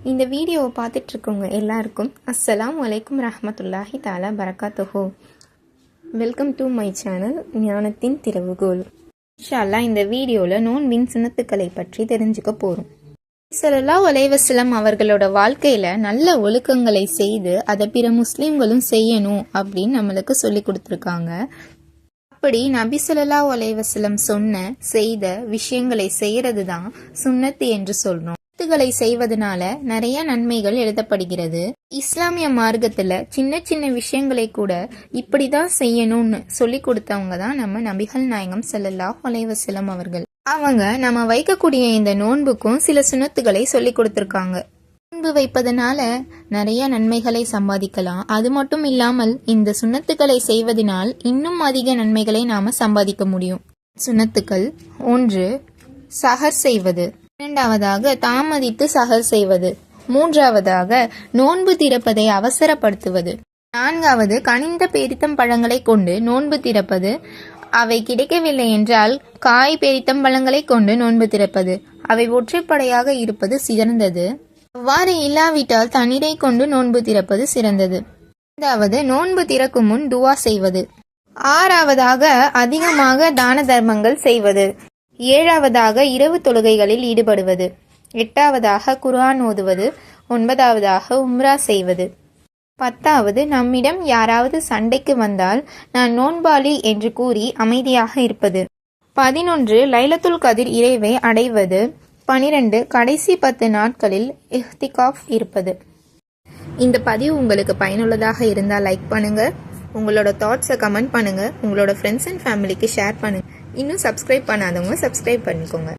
இந்த வீடியோவை பார்த்துட்ருக்கவங்க எல்லாருக்கும் அஸ்ஸலாம் வலைக்கும் ரஹமத்துல்லாஹி தாலா பரகாத்துஹோ வெல்கம் டு மை சேனல் ஞானத்தின் திறவுகோல் இன்ஷால்லா இந்த வீடியோவில் நோன்பின் சுண்ணத்துக்களை பற்றி தெரிஞ்சுக்க போகிறோம் சலல்லா ஒலைவசலம் அவர்களோட வாழ்க்கையில் நல்ல ஒழுக்கங்களை செய்து அதை பிற முஸ்லீம்களும் செய்யணும் அப்படின்னு நம்மளுக்கு சொல்லி கொடுத்துருக்காங்க. அப்படி நபி சொல்லலா ஒலைவசலம் சொன்ன செய்த விஷயங்களை செய்கிறது தான் சுண்ணத்து என்று சொல்கிறோம் சுன்னத்துகளை செய்வதனால நிறைய நன்மைகள் எழுதப்படுகிறது. இஸ்லாமிய மார்க்கத்துல சின்ன சின்ன விஷயங்களை கூட இப்படிதான் செய்யணும்னு சொல்லி கொடுத்தவங்க தான் நம்ம நபிகள் நாயகம் ஸல்லல்லாஹு அலைஹி அவர்கள். அவங்க நம்ம வைக்கக்கூடிய இந்த நோன்புக்கும் சில சுனத்துகளை சொல்லி கொடுத்துருக்காங்க. நோன்பு வைப்பதனால நிறைய நன்மைகளை சம்பாதிக்கலாம். அது மட்டும் இல்லாமல் இந்த சுண்ணத்துக்களை செய்வதனால் இன்னும் அதிக நன்மைகளை நாம சம்பாதிக்க முடியும். சுண்ணத்துக்கள் ஒன்று சஹர் செய்வது. இரண்டாவதாக தாமதித்து சகல் செய்வது. மூன்றாவதாக நோன்பு திறப்பதை அவசரப்படுத்துவது. நான்காவது கனிந்த பேரித்தம் பழங்களை கொண்டு நோன்பு திறப்பது. அவை கிடைக்கவில்லை என்றால் காய் பெரித்தம் பழங்களை கொண்டு நோன்பு திறப்பது. அவை ஒற்றைப்படையாக இருப்பது சிறந்தது. அவ்வாறு இல்லாவிட்டால் தண்ணீரை கொண்டு நோன்பு திறப்பது சிறந்தது. ஐந்தாவது நோன்பு திறக்கும் முன் துவா செய்வது. ஆறாவதாக அதிகமாக தான தர்மங்கள் செய்வது. ஏழாவதாக இரவு தொழுகைகளில் ஈடுபடுவது. எட்டாவதாக குர்ஆன் ஓதுவது. ஒன்பதாவதாக உம்ரா செய்வது. பத்தாவது நம்மிடம் யாராவது சண்டைக்கு வந்தால் நான் நோன்பாளி என்று கூறி அமைதியாக இருப்பது. பதினொன்று லைலத்துல் கதிர் இறைவை அடைவது. பனிரெண்டு கடைசி பத்து நாட்களில் இஹ்திகாஃப் இருப்பது. இந்த பதிவு உங்களுக்கு பயனுள்ளதாக இருந்தால் லைக் பண்ணுங்க. உங்களோட தாட்ஸை கமெண்ட் பண்ணுங்க. உங்களோட ஃப்ரெண்ட்ஸ் அண்ட் ஃபேமிலிக்கு ஷேர் பண்ணுங்க. இன்னும் சப்ஸ்கிரைப் பண்ணாதவங்க சப்ஸ்கிரைப் பண்ணிக்கோங்க.